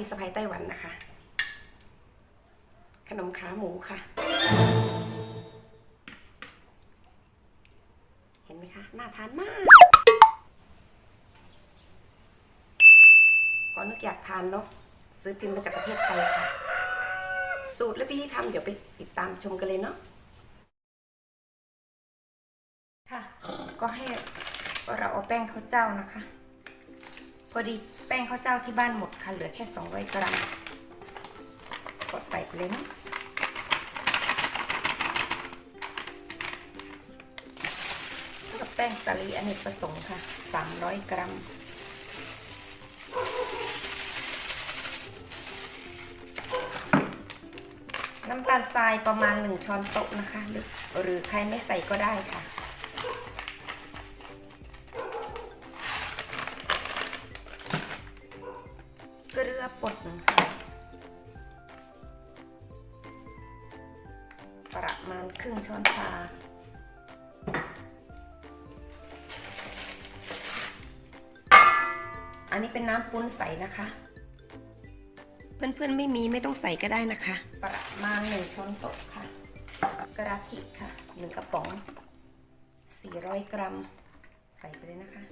อีสะพายไต้หวันนะคะ ขนมขาหมูค่ะ เห็นไหมคะ น่าทานมากก็นึกอยากทานเนาะซื้อพิมพ์มาจากประเทศไทยค่ะ สูตรและวิธีทำเดี๋ยวไปติดตามชมกันเลยเนาะค่ะ ก็ให้เราเอาแป้งข้าวเจ้านะคะ พอดีแป้งข้าวเจ้าที่บ้านหมดค่ะ เหลือแค่200กรัมก็ใส่ไปเลยนะแล้วก็แป้งสาลีอเนกประสงค์ค่ะ 300 กรัม น้ำตาลทรายประมาณ 1 ช้อนโต๊ะนะคะ หรือหรือใครไม่ใส่ก็ได้ค่ะ อันนี้เป็นน้ำปุ้นใสนะคะ เพื่อนๆไม่มีไม่ต้องใส่ก็ได้นะคะ ประมาณหนึ่งช้อนโต๊ะค่ะ กระทิค่ะหนึ่งกระป๋อง 400 กรัม ใส่ไปเลยนะคะ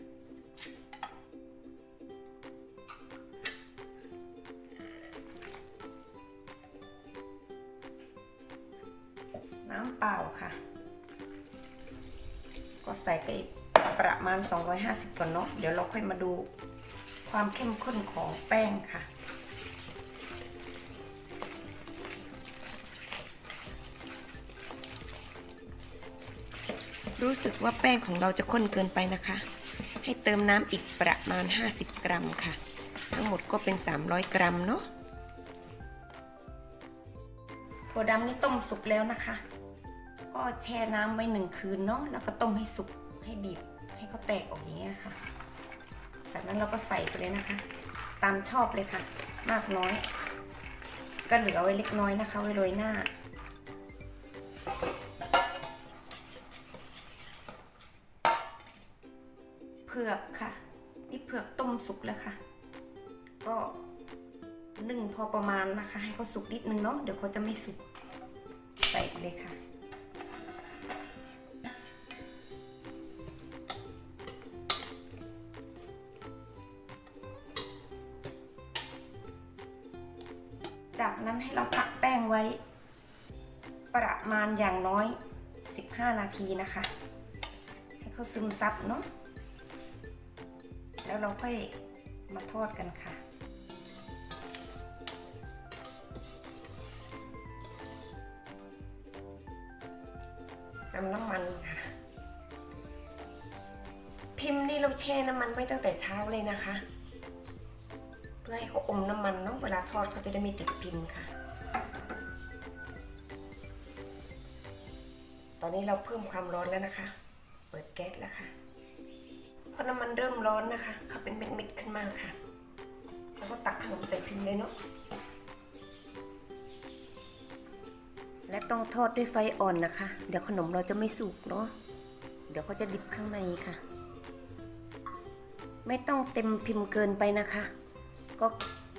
น้ำเปล่าค่ะ ก็ใส่ไปประมาณ 250ก่อนเนาะเดี๋ยวเราค่อยมาดู ความเข้มข้นของแป้งค่ะ รู้สึกว่าแป้งของเราจะข้นเกินไปนะคะ ให้เติมน้ำอีกประมาณ 50 กรัมค่ะ ทั้งหมดก็เป็น 300 กรัมเนาะถั่วดำนี่ต้มสุกแล้วนะคะ ก็แช่น้ำไว้หนึ่งคืนเนาะแล้วก็ต้มให้สุกให้บีบให้เขาแตกออกอย่างเงี้ยค่ะ จากนั้นเราก็ใส่ไปเลยนะคะ ตามชอบเลยค่ะ มากน้อย ก็เหลือไว้เล็กน้อยนะคะ ไว้โรยหน้า เผือกค่ะ นี่เผือกต้มสุกแล้วค่ะ ก็นึ่งพอประมาณนะคะ ให้เขาสุกนิดนึงเนาะเดี๋ยวเขาจะไม่สุกใส่เลยค่ะ ไว้ ประมาณอย่างน้อย 15 นาทีนะคะ ให้เขาซึมซับเนาะแล้วเราค่อยมาทอดกันค่ะ นำน้ำมันค่ะ พิมพ์นี่เราแช่น้ำมันไว้ตั้งแต่เช้าเลยนะคะ เพื่อให้เขาอมน้ำมันเนาะเวลาทอดเขาจะได้ไม่ติดพิมพ์ค่ะ ตอนนี้เราเพิ่มความร้อนแล้วนะคะ เปิดแก๊สแล้วค่ะ พอน้ำมันเริ่มร้อนนะคะเขาเป็นเม็ดๆขึ้นมาค่ะ แล้วก็ตักขนมใส่พิมพ์เลยเนาะ และต้องทอดด้วยไฟอ่อนนะคะ เดี๋ยวขนมเราจะไม่สุกเนาะ เดี๋ยวเขาจะดิบข้างในค่ะ ไม่ต้องเต็มพิมพ์เกินไปนะคะ ก็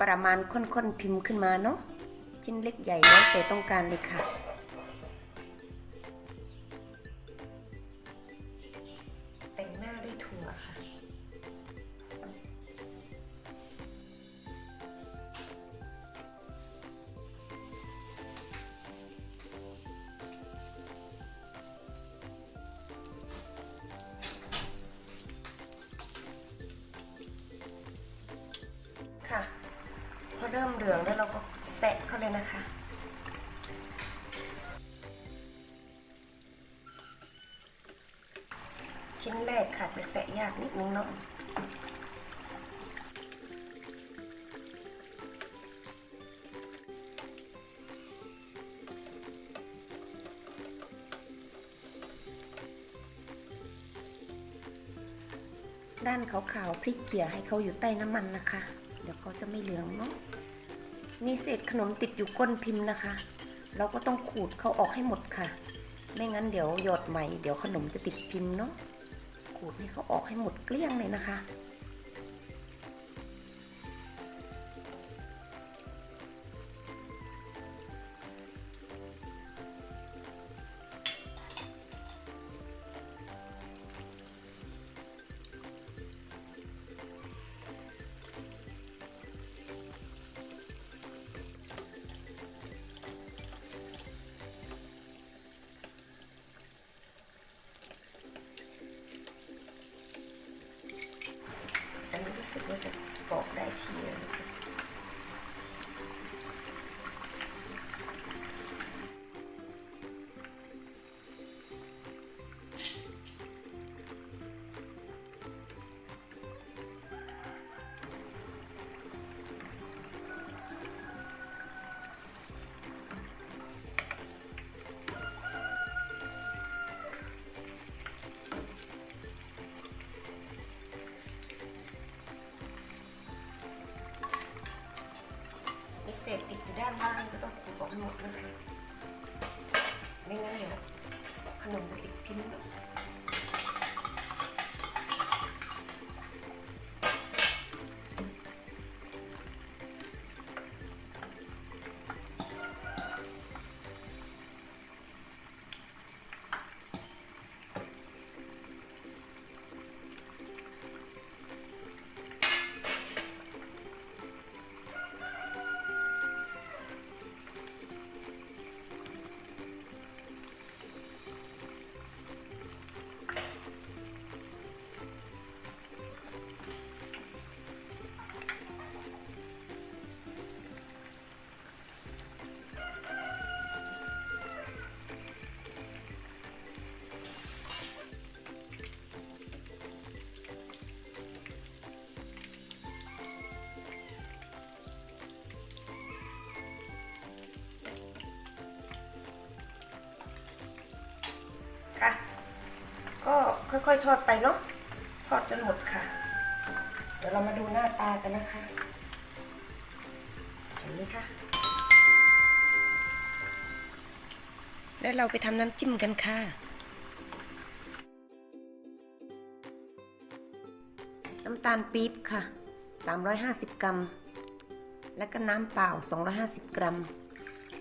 ประมาณค่อนๆพิมพ์ขึ้นมาเนาะ ชิ้นเล็กใหญ่แล้วแต่ต้องการเลยค่ะ ลืองแล้วเราก็แซะเขาเลยนะคะ ชิ้นแรกค่ะจะแสะยากนิดนึงเนาะด้านขาวๆพริกเกลี่ยให้เขาอยู่ใต้น้ำมันนะคะ เดี๋ยวเขาจะไม่เหลืองเนาะ มีเศษขนมติดอยู่ก้นพิมพ์นะคะ เราก็ต้องขูดเขาออกให้หมดค่ะ ไม่งั้นเดี๋ยวหยอดใหม่ เดี๋ยวขนมจะติดพิมพ์เนาะขูดให้เขาออกให้หมดเกลี้ยงเลยนะคะ สึกว่าจะบอกได้ทีเลย ค่อยๆทอดไปเนาะทอดจนหมดค่ะ เดี๋ยวเรามาดูหน้าตากันนะคะเห็นไหมคะแล้วเราไปทำน้ำจิ้มกันค่ะ น้ำตาลปี๊บค่ะ 350 กรัม และก็น้ำเปล่า 250 กรัม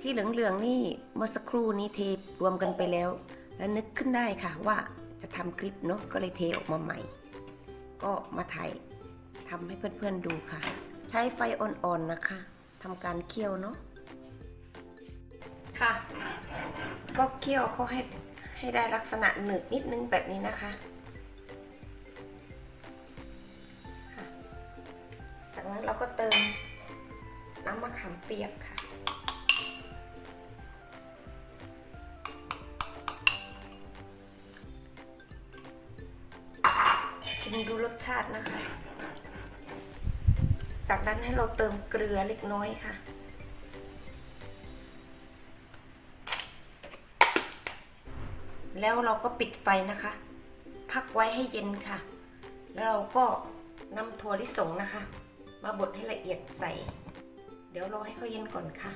ที่เหลืองๆนี่เมื่อสักครู่นี้เทรวมกันไปแล้ว แล้วนึกขึ้นได้ค่ะว่า จะทำคลิปเนาะก็เลยเทออกมาใหม่ ก็มาถ่ายทำให้เพื่อนๆดูค่ะ ใช้ไฟอ่อนๆนะคะทำการเคี่ยวเนาะค่ะ ก็เคี่ยวเขาให้ให้ได้ลักษณะหนืดนิดนึงแบบนี้นะคะ จากนั้นเราก็เติมน้ำมะขามเปียกค่ะ ชิมดูรสชาตินะคะ จากนั้นให้เราเติมเกลือเล็กน้อยค่ะ แล้วเราก็ปิดไฟนะคะ พักไว้ให้เย็นค่ะ แล้วเราก็นำถั่วลิสงนะคะ มาบดให้ละเอียดใส่ เดี๋ยวรอให้เขาเย็นก่อนค่ะ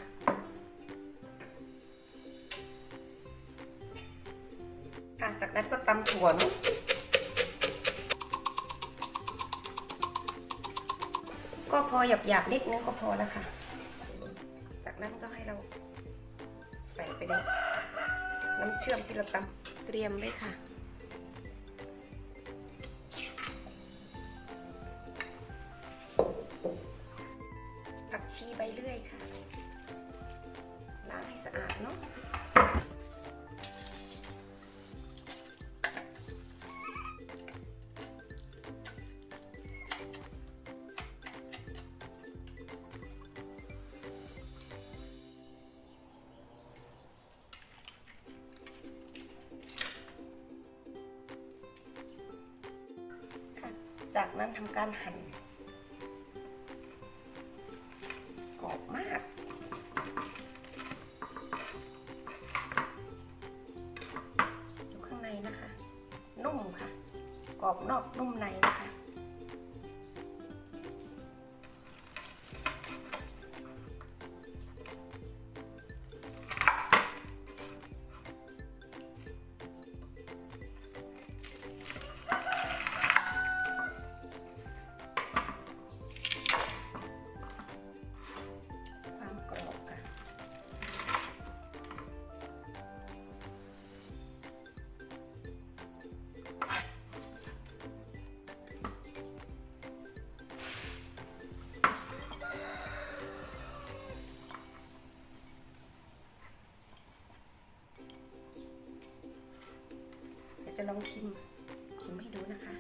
ค่ะจากนั้นก็ตำถั่วเนอะ ก็พอหยาบๆนิดนึงก็พอแล้วค่ะ จากนั้นก็ให้เราใส่ไปในน้ำเชื่อมที่เราตำเตรียมไว้ค่ะ จากนั้นทำการหั่นกรอบมากอยู่ข้างในนะคะ นุ่มค่ะ กรอบนอกนุ่มในนะคะะลองชิม ชิมให้ดูนะคะ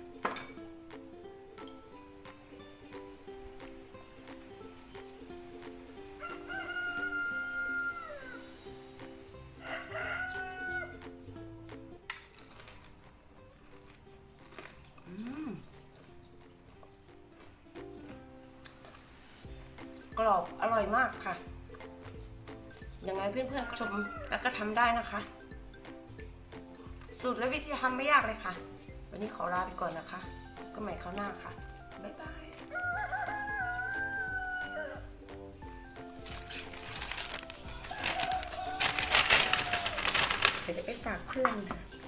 กรอบอร่อยมากค่ะยังไงเพื่อนๆชมแล้วก็ทำได้นะคะ สูตรและวิธีทำไม่ยากเลยค่ะ วันนี้ขอลาไปก่อนนะคะ ก็ใหม่คราวหน้าค่ะ บ๊ายบายเดี๋ยวจะไปฝากเพื่อนค่ะพร้อมเสิร์ฟค่ะ